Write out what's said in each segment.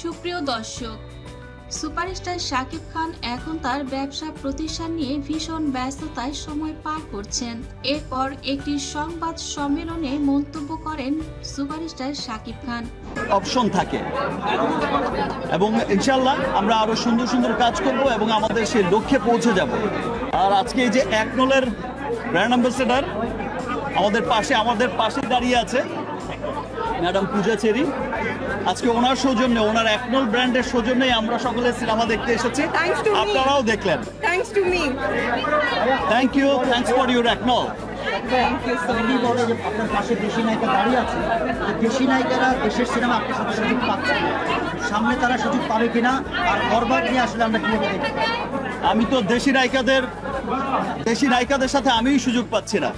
সুপ্রিয় দর্শক, সুপারস্টার শাকিব খান এখন তার ব্যবসা প্রতিষ্ঠান নিয়ে ভীষণ ব্যস্ততায় সময় পার করছেন। এরপর একটি সংবাদ সম্মেলনে মন্তব্য করেন সুপারস্টার শাকিব খান। অপশন থাকে। এবং ইনশাল্লাহ আমরা আরও সুন্দর সুন্দর কাজ করব এবং আমাদের সেই লক্ষ্যে পৌঁছে যাব। আর আজকে এই যে একনলের ব্র্যান্ড অ্যাম্বাসেডার আমাদের পাশে আমাদের পাশে দাঁড়িয়ে আছে। ম্যাডাম পূজা চেরি। আজকে ওনার সৌজন্যে ওনার একনল ব্র্যান্ডের সৌজন্যে আমরা সকলে সিনেমা দেখতে এসেছি। আপনারাও দেখলেন। Thanks to me. Thank you thanks for your একনল আপনার পাশে দেশি নায়িকা দাঁড়িয়ে আছে দেশি নায়িকারা দেশের সিনেমা আপনার সাথে সুযোগ পাচ্ছে সামনে তারা সুযোগ পাবে কিনা আর বরবাদ নিয়ে আসলে আমরা কীভাবে দেখব? আমি তো দেশি নায়িকাদের দেশি নায়িকাদের সাথে আমিই সুযোগ পাচ্ছি না।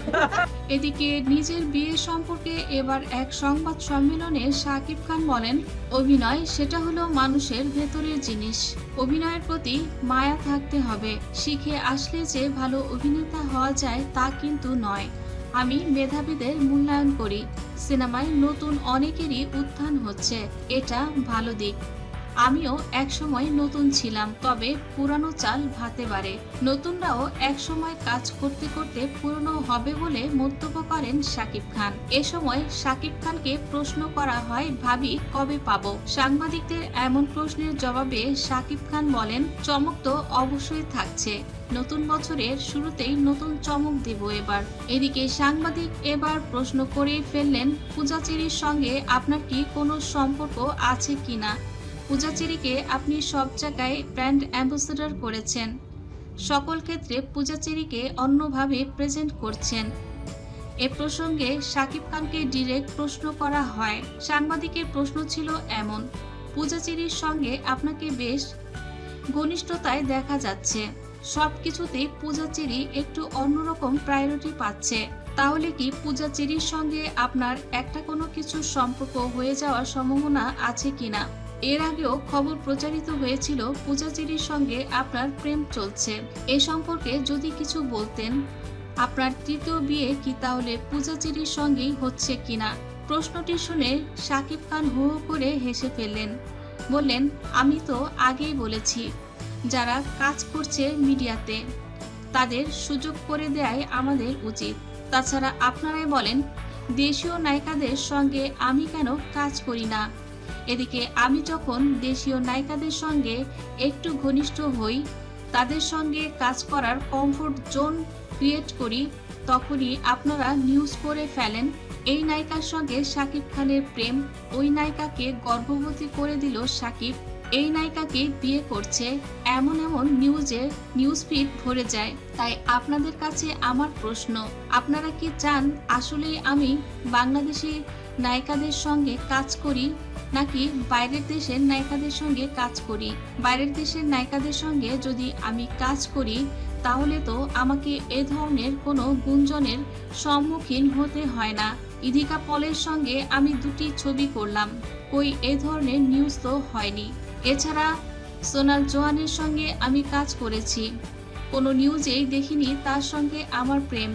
এদিকে নিজের বিয়ে সম্পর্কে এবার এক সংবাদ সম্মেলনে শাকিব খান বলেন, অভিনয় সেটা হলো মানুষের ভেতরের জিনিস। অভিনয়ের প্রতি মায়া থাকতে হবে। শিখে আসলে যে ভালো অভিনেতা হওয়া যায় তা কিন্তু নয়। আমি মেধাবীদের মূল্যায়ন করি। সিনেমায় নতুন অনেকেরই উত্থান হচ্ছে। এটা ভালো দিক। আমিও একসময় নতুন ছিলাম, তবে পুরানো চাল ভাতে বাড়ে। নতুনরাও একসময় কাজ করতে করতে পুরনো হবে বলে মন্তব্য করেন শাকিব খান। এ সময় শাকিব খানকে প্রশ্ন করা হয়, ভাবি, কবে পাব? সাংবাদিকদের এমন প্রশ্নের জবাবে শাকিব খান বলেন, চমক তো অবশ্যই থাকছে। নতুন বছরের শুরুতেই নতুন চমক দেব এবার। এদিকে সাংবাদিক এবার প্রশ্ন করে ফেললেন পূজাচেরির সঙ্গে আপনার কি কোনো সম্পর্ক আছে কিনা? পূজাচেরিকে আপনি সব জায়গায় ব্র্যান্ড অ্যাম্বাসেডর করেছেন। সকল ক্ষেত্রে পূজাচেরিকে অন্যভাবে প্রেজেন্ট করছেন। এ প্রসঙ্গে শাকিব খানকে ডিরেক্ট প্রশ্ন করা হয়। সাংবাদিকের প্রশ্ন ছিল এমন, পূজাচেরির সঙ্গে আপনাকে বেশ ঘনিষ্ঠতায় দেখা যাচ্ছে। সব কিছুতেই পূজাচেরি একটু অন্যরকম প্রায়োরিটি পাচ্ছে। তাহলে কি পূজাচেরির সঙ্গে আপনার একটা কোনো কিছু সম্পর্ক হয়ে যাওয়ার সম্ভাবনা আছে কিনা? এর আগেও খবর প্রচারিত হয়েছিল পূজাচেরির সঙ্গে আপনার প্রেম চলছে। এ সম্পর্কে যদি কিছু বলতেন, আপনার তৃতীয় বিয়ে কি তাহলে পূজাচেরির সঙ্গেই হচ্ছে কিনা? প্রশ্নটি শুনে শাকিব খান হু করে হেসে ফেললেন। বললেন, আমি তো আগেই বলেছি, যারা কাজ করছে মিডিয়াতে, তাদের সুযোগ করে দেয়াই আমাদের উচিত। তাছাড়া আপনারাই বলেন, দেশীয় নায়িকাদের সঙ্গে আমি কেন কাজ করি না? এদিকে আমি যখন দেশীয় নায়িকাদের সঙ্গে একটু ঘনিষ্ঠ হই, তাদের সঙ্গে কাজ করার কমফোর্ট জোন ক্রিয়েট করি, তখনই আপনারা নিউজ করে ফেলেন, এই নায়িকার সঙ্গে শাকিব খানের প্রেম, ওই নায়িকাকে গর্ভবতী করে দিল শাকিব, এই নায়িকাকে বিয়ে করছে, এমন এমন নিউজে নিউজ ফিড ভরে যায়। তাই আপনাদের কাছে আমার প্রশ্ন, আপনারা কি চান আসলেই আমি বাংলাদেশি নায়িকাদের সঙ্গে কাজ করি? নাকি বাইরের দেশের নায়িকাদের সঙ্গে কাজ করি? বাইরের দেশের নায়িকাদের সঙ্গে যদি আমি কাজ করি, তাহলে তো আমাকে এ ধরনের কোনো গুঞ্জনের সম্মুখীন হতে হয় না। ইধিকা পলের সঙ্গে আমি দুটি ছবি করলাম। কই, এ ধরনের নিউজ তো হয়নি। এছাড়া সোনাল জোয়ানের সঙ্গে আমি কাজ করেছি। কোনো নিউজেই দেখিনি তার সঙ্গে আমার প্রেম।